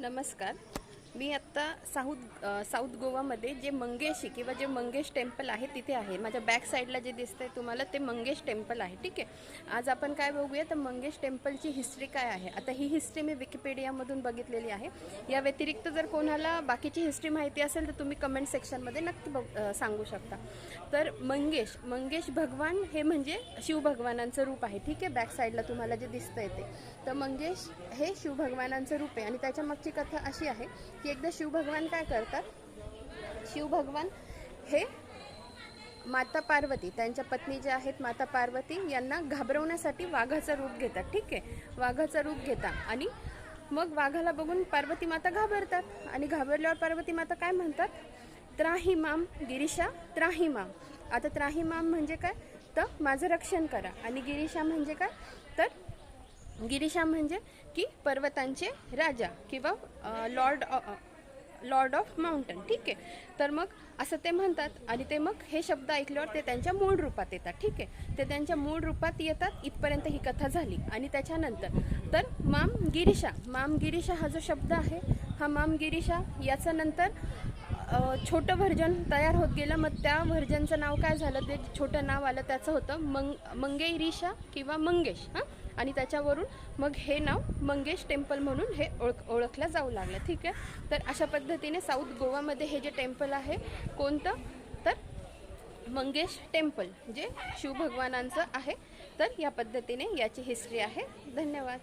नमस्कार. मी आत्ता south south गोवामध्ये जे मंगेशी किंवा जे मंगेश टेम्पल आहे तिथे आहे. माझ्या बॅक साईडला जे दिसतंय तुम्हाला ते मंगेश टेम्पल आहे ठीक आहे? आज आपण काय बघूया? तर मंगेश टेम्पलची हिस्ट्री काय आहे? आता ही हिस्ट्री मी विकिपीडियामधून बघितलेली आहे. या व्यतिरिक्त जर कोणाला बाकीची हिस्ट्री माहिती असेल तर तुम्ही कमेंट सेक्शनमध्ये नक्की बघ सांगू शकता. तर मंगेश मंगेश भगवान हे म्हणजे शिवभगवानांचं रूप आहे ठीक आहे? बॅक साईडला तुम्हाला जे दिसतंय ते. तर मंगेश हे शिवभगवानांचं रूप आहे आणि त्याच्या मागची कथा अशी आहे की एकदा शिवभगवान काय करतात? शिवभगवान हे माता पार्वती त्यांच्या पत्नी ज्या आहेत माता पार्वती यांना घाबरवण्यासाठी वाघाचं रूप घेतात. ठीक आहे? वाघाचं रूप घेतात. आणि मग वाघाला बघून पार्वती माता घाबरतात. आणि घाबरल्यावर पार्वती माता काय म्हणतात? त्राहिमाम गिरीशा त्राहिमाम. आता त्राहिमाम म्हणजे काय? तर माझं रक्षण करा. आणि गिरीशा म्हणजे काय? तर गिरीशा म्हणजे की पर्वतांचे राजा किंवा लॉर्ड लॉर्ड ऑफ माउंटन ठीक आहे? तर मग असं ते म्हणतात आणि ते मग हे शब्द ऐकल्यावर ते त्यांच्या मूळ रूपात येतात. ठीक आहे? ते त्यांच्या मूळ रूपात येतात. इथपर्यंत ही कथा झाली आणि त्याच्यानंतर. तर माम गिरीशा माम गिरीशा हा जो शब्द आहे हा माम गिरीशा याच्या नंतर छोटं व्हर्जन तयार होत गेलं. मग त्या व्हर्जनचं नाव काय झालं? ते छोटं नाव आलं त्याचं होतं मंग मंगेरीशा किंवा मंगेश. हां? आणि त्याच्यावरून मग हे नाव मंगेश टेम्पल म्हणून हे ओळख ओळखलं जाऊ लागलं. ठीक आहे? तर अशा पद्धतीने साऊथ गोवामध्ये हे जे टेम्पल आहे कोणतं? तर मंगेश टेम्पल जे शिवभगवानांचं आहे. तर या पद्धतीने याची हिस्ट्री आहे. धन्यवाद.